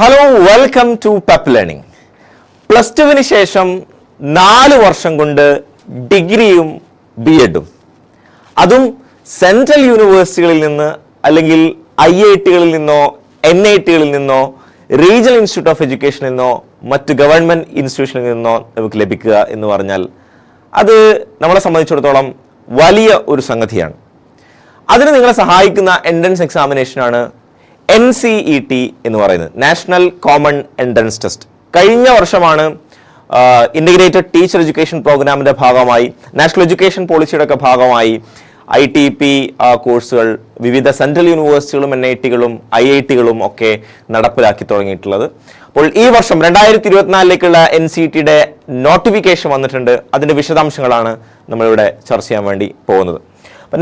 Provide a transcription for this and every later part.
Hello welcome to pep learning plus ടുവിന് ശേഷം നാല് വർഷം കൊണ്ട് ഡിഗ്രിയും ബി എഡും അതും സെൻട്രൽ യൂണിവേഴ്സിറ്റികളിൽ നിന്ന് അല്ലെങ്കിൽ ഐ ഐ ടികളിൽ നിന്നോ എൻ ഐ ടികളിൽ നിന്നോ റീജിയണൽ ഇൻസ്റ്റിറ്റ്യൂട്ട് ഓഫ് എഡ്യൂക്കേഷനിൽ നിന്നോ മറ്റ് ഗവൺമെന്റ് ഇൻസ്റ്റിറ്റ്യൂഷനിൽ നിന്നോ നമുക്ക് ലഭിക്കുക എന്ന് പറഞ്ഞാൽ അത് നമ്മളെ സംബന്ധിച്ചിടത്തോളം വലിയ ഒരു സംഗതിയാണ്. അതിന് നിങ്ങളെ സഹായിക്കുന്ന എൻട്രൻസ് എക്സാമിനേഷനാണ് എൻ സി ഇ ടി എന്ന് പറയുന്നത്. നാഷണൽ കോമൺ എൻട്രൻസ് ടെസ്റ്റ് കഴിഞ്ഞ വർഷമാണ് ഇന്റഗ്രേറ്റഡ് ടീച്ചർ എഡ്യൂക്കേഷൻ പ്രോഗ്രാമിന്റെ ഭാഗമായി നാഷണൽ എഡ്യൂക്കേഷൻ പോളിസിയുടെ ഒക്കെ ഭാഗമായി ഐ ടി പി കോഴ്സുകൾ വിവിധ സെൻട്രൽ യൂണിവേഴ്സിറ്റികളും എൻ ഐ ടികളും ഐ ഐ ടികളും ഒക്കെ നടപ്പിലാക്കി തുടങ്ങിയിട്ടുള്ളത്. അപ്പോൾ ഈ വർഷം രണ്ടായിരത്തി ഇരുപത്തിനാലിലേക്കുള്ള എൻ സി ടിയുടെ നോട്ടിഫിക്കേഷൻ വന്നിട്ടുണ്ട്. അതിന്റെ വിശദാംശങ്ങളാണ് നമ്മളിവിടെ ചർച്ച ചെയ്യാൻ വേണ്ടി പോകുന്നത്.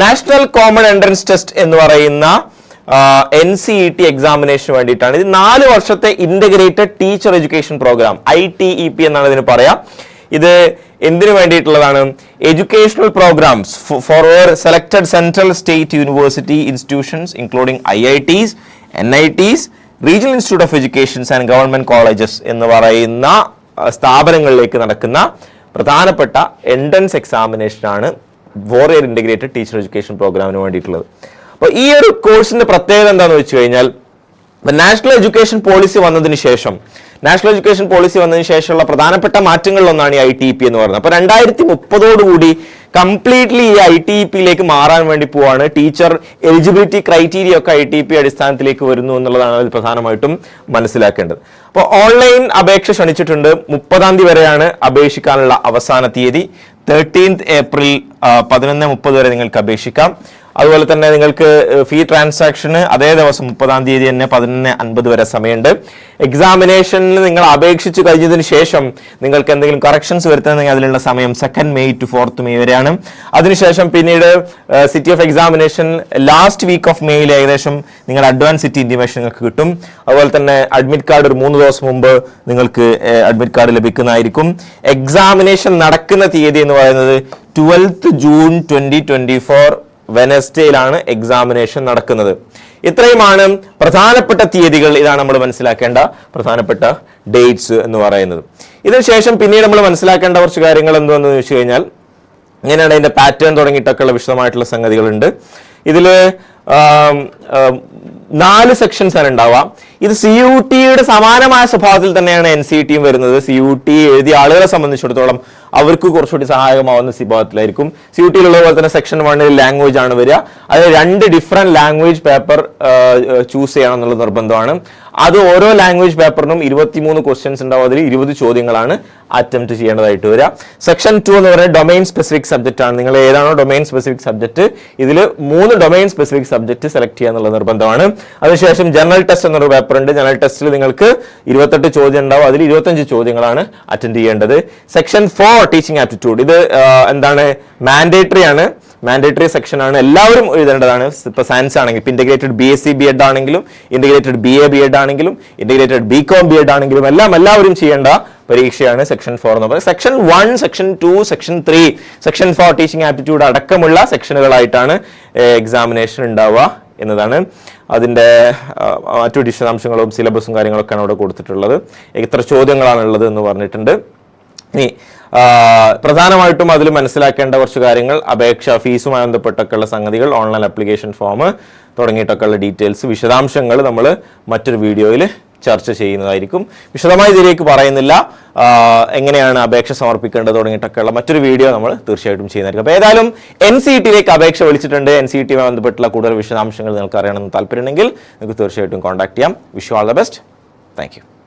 നാഷണൽ കോമൺ എൻട്രൻസ് ടെസ്റ്റ് എന്ന് പറയുന്ന എൻ സി ഇ ടി എക്സാമിനേഷന് വേണ്ടിയിട്ടാണ്. ഇത് നാല് വർഷത്തെ integrated teacher education programme I T E P എന്നാണ് ഇതിന് പറയാം. ഇത് എന്തിനു വേണ്ടിയിട്ടുള്ളതാണ്? Educational programmes for selected central state university institutions including I I Ts N I Ts regional institute of educations and government colleges എന്ന് പറയുന്ന സ്ഥാപനങ്ങളിലേക്ക് നടക്കുന്ന പ്രധാനപ്പെട്ട എൻട്രൻസ് എക്സാമിനേഷനാണ് വോറിയർ ഇന്റഗ്രേറ്റഡ് ടീച്ചർ എഡ്യൂക്കേഷൻ പ്രോഗ്രാമിന് വേണ്ടിയിട്ടുള്ളത്. അപ്പോൾ ഈ ഒരു കോഴ്സിന്റെ പ്രത്യേകത എന്താണെന്ന് വെച്ച് കഴിഞ്ഞാൽ നാഷണൽ എഡ്യൂക്കേഷൻ പോളിസി വന്നതിന് ശേഷം നാഷണൽ എഡ്യൂക്കേഷൻ പോളിസി വന്നതിന് ശേഷമുള്ള പ്രധാനപ്പെട്ട മാറ്റങ്ങളിലൊന്നാണ് ഈ ഐ ടി പി എന്ന് പറയുന്നത്. അപ്പോൾ രണ്ടായിരത്തി മുപ്പതോടുകൂടി കംപ്ലീറ്റ്ലി ഈ ഐ ടി പിയിലേക്ക് മാറാൻ വേണ്ടി പോവാണ്. ടീച്ചർ എലിജിബിലിറ്റി ക്രൈറ്റീരിയ ഒക്കെ ഐ ടി പി അടിസ്ഥാനത്തിലേക്ക് വരുന്നു എന്നുള്ളതാണ് അതിൽ പ്രധാനമായിട്ടും മനസ്സിലാക്കേണ്ടത്. അപ്പോൾ ഓൺലൈൻ അപേക്ഷ ക്ഷണിച്ചിട്ടുണ്ട്. മുപ്പതാം തീയതി വരെയാണ് അപേക്ഷിക്കാനുള്ള അവസാന തീയതി. തേർട്ടീൻത് ഏപ്രിൽ പതിനൊന്ന് മുപ്പത് വരെ നിങ്ങൾക്ക് അപേക്ഷിക്കാം. അതുപോലെ തന്നെ നിങ്ങൾക്ക് ഫീ ട്രാൻസാക്ഷന് അതേ ദിവസം മുപ്പതാം തീയതി തന്നെ പതിനൊന്ന് അൻപത് വരെ സമയമുണ്ട്. എക്സാമിനേഷനിൽ നിങ്ങൾ അപേക്ഷിച്ച് കഴിഞ്ഞതിന് ശേഷം നിങ്ങൾക്ക് എന്തെങ്കിലും കറക്ഷൻസ് വരുത്തണമെങ്കിൽ അതിനുള്ള സമയം second May to fourth May വരെയാണ്. അതിനുശേഷം പിന്നീട് city of examination last week of മെയ്യിൽ ഏകദേശം നിങ്ങളുടെ അഡ്വാൻസ് സിറ്റി ഇന്റിമേഷൻ നിങ്ങൾക്ക് കിട്ടും. അതുപോലെ തന്നെ അഡ്മിറ്റ് കാർഡ് ഒരു മൂന്ന് ദിവസം മുമ്പ് നിങ്ങൾക്ക് അഡ്മിറ്റ് കാർഡ് ലഭിക്കുന്നതായിരിക്കും. എക്സാമിനേഷൻ നടക്കുന്ന തീയതി എന്ന് പറയുന്നത് twelfth June twenty twenty four വെനസ്ഡേയിലാണ് examination നടക്കുന്നത്. ഇത്രയുമാണ് പ്രധാനപ്പെട്ട തീയതികൾ ഇതാണ് നമ്മൾ മനസ്സിലാക്കേണ്ട പ്രധാനപ്പെട്ട ഡേറ്റ്സ് എന്ന് പറയുന്നത്. ഇതിനുശേഷം പിന്നീട് നമ്മൾ മനസ്സിലാക്കേണ്ട കുറച്ച് കാര്യങ്ങൾ എന്തെന്ന് ചോദിച്ചു കഴിഞ്ഞാൽ ഇങ്ങനെയാണ് അതിന്റെ പാറ്റേൺ തുടങ്ങിയിട്ടൊക്കെയുള്ള വിശദമായിട്ടുള്ള സംഗതികളുണ്ട്. ഇതിൽ നാല് സെക്ഷൻസ് ആണ് ഉണ്ടാവുക. ഇത് സി യു ടിയുടെ സമാനമായ സ്വഭാവത്തിൽ തന്നെയാണ് എൻ സി ടിയും വരുന്നത്. സി യു ടി എഴുതിയ ആളുകളെ സംബന്ധിച്ചിടത്തോളം അവർക്ക് കുറച്ചുകൂടി സഹായകമാവുന്ന സ്വഭാവത്തിലായിരിക്കും. സി യു ടിയിലുള്ള പോലെ തന്നെ സെക്ഷൻ വണ്ണിൽ ലാംഗ്വേജ് ആണ് വരിക. അത് രണ്ട് ഡിഫറെന്റ് ലാംഗ്വേജ് പേപ്പർ ചൂസ് ചെയ്യണം എന്നുള്ള നിർബന്ധമാണ്. അത് ഓരോ ലാംഗ്വേജ് പേപ്പറിനും ഇരുപത്തിമൂന്ന് ക്വസ്റ്റ്യൻസ് ഉണ്ടാവും. അതിൽ ഇരുപത് ചോദ്യങ്ങളാണ് അറ്റംപ്റ്റ് ചെയ്യേണ്ടതായിട്ട് വരിക. സെക്ഷൻ ടു എന്ന് പറയുന്നത് ഡൊമൈൻ സ്പെസിഫിക് സബ്ജക്റ്റ് ആണ്. നിങ്ങൾ ഏതാണോ ഡൊമൈൻ സ്പെസിഫിക് സബ്ജക്റ്റ് ഇതിൽ മൂന്ന് ഡൊമൈൻ സ്പെസിഫിക് സബ്ജക്റ്റ് സെലക്ട് ചെയ്യുക എന്നുള്ള നിർബന്ധമാണ്. അതിനുശേഷം ജനറൽ ടെസ്റ്റ് എന്നൊരു പേപ്പർ ഉണ്ട്. ജനറൽ ടെസ്റ്റിൽ നിങ്ങൾക്ക് ഇരുപത്തെട്ട് ചോദ്യം ഉണ്ടാവും. അതിൽ ഇരുപത്തഞ്ച് ചോദ്യങ്ങളാണ് അറ്റൻഡ് ചെയ്യേണ്ടത്. സെക്ഷൻ ഫോർ ടീച്ചിങ് ആറ്റിറ്റ്യൂഡ് ഇത് എന്താണ്? മാൻഡേറ്ററി ആണ്. മാൻഡേറ്ററി സെക്ഷൻ ആണ് എല്ലാവരും എഴുതേണ്ടതാണ്. ഇപ്പൊ സയൻസ് ആണെങ്കിൽ ഇപ്പൊ integrated B S C B Ed ആണെങ്കിലും integrated B A B Ed ആണെങ്കിലും integrated B com B Ed ആണെങ്കിലും എല്ലാം എല്ലാവരും ചെയ്യേണ്ട പരീക്ഷയാണ് സെക്ഷൻ ഫോർ എന്ന് പറയുന്നത്. Section one section two section three section four teaching aptitude അടക്കമുള്ള സെക്ഷനുകളായിട്ടാണ് എക്സാമിനേഷൻ ഉണ്ടാവുക എന്നതാണ് അതിന്റെ മറ്റു വിശദാംശങ്ങളും സിലബസും കാര്യങ്ങളൊക്കെയാണ് അവിടെ കൊടുത്തിട്ടുള്ളത്. എത്ര ചോദ്യങ്ങളാണുള്ളത് എന്ന് പറഞ്ഞിട്ടുണ്ട്. പ്രധാനമായിട്ടും അതിൽ മനസ്സിലാക്കേണ്ട കുറച്ച് കാര്യങ്ങൾ അപേക്ഷ ഫീസുമായി ബന്ധപ്പെട്ടൊക്കെയുള്ള സംഗതികൾ ഓൺലൈൻ അപ്ലിക്കേഷൻ ഫോം തുടങ്ങിയിട്ടൊക്കെയുള്ള ഡീറ്റെയിൽസ് വിശദാംശങ്ങൾ നമ്മൾ മറ്റൊരു വീഡിയോയിൽ ചർച്ച ചെയ്യുന്നതായിരിക്കും. വിശദമായി ഇതിലേക്ക് പറയുന്നില്ല. എങ്ങനെയാണ് അപേക്ഷ സമർപ്പിക്കേണ്ടത് തുടങ്ങിയിട്ടൊക്കെയുള്ള മറ്റൊരു വീഡിയോ നമ്മൾ തീർച്ചയായിട്ടും ചെയ്യുന്നതായിരിക്കും. അപ്പോൾ ഏതായാലും എൻ സി ടിയിലേക്ക് അപേക്ഷ വിളിച്ചിട്ടുണ്ട്. എൻ സി ടിയുമായി ബന്ധപ്പെട്ടുള്ള കൂടുതൽ വിശദാംശങ്ങൾ നിങ്ങൾക്ക് അറിയണമെന്ന് താല്പര്യമുണ്ടെങ്കിൽ നിങ്ങൾക്ക് തീർച്ചയായിട്ടും കോൺടാക്ട് ചെയ്യാം. Wish all the best thank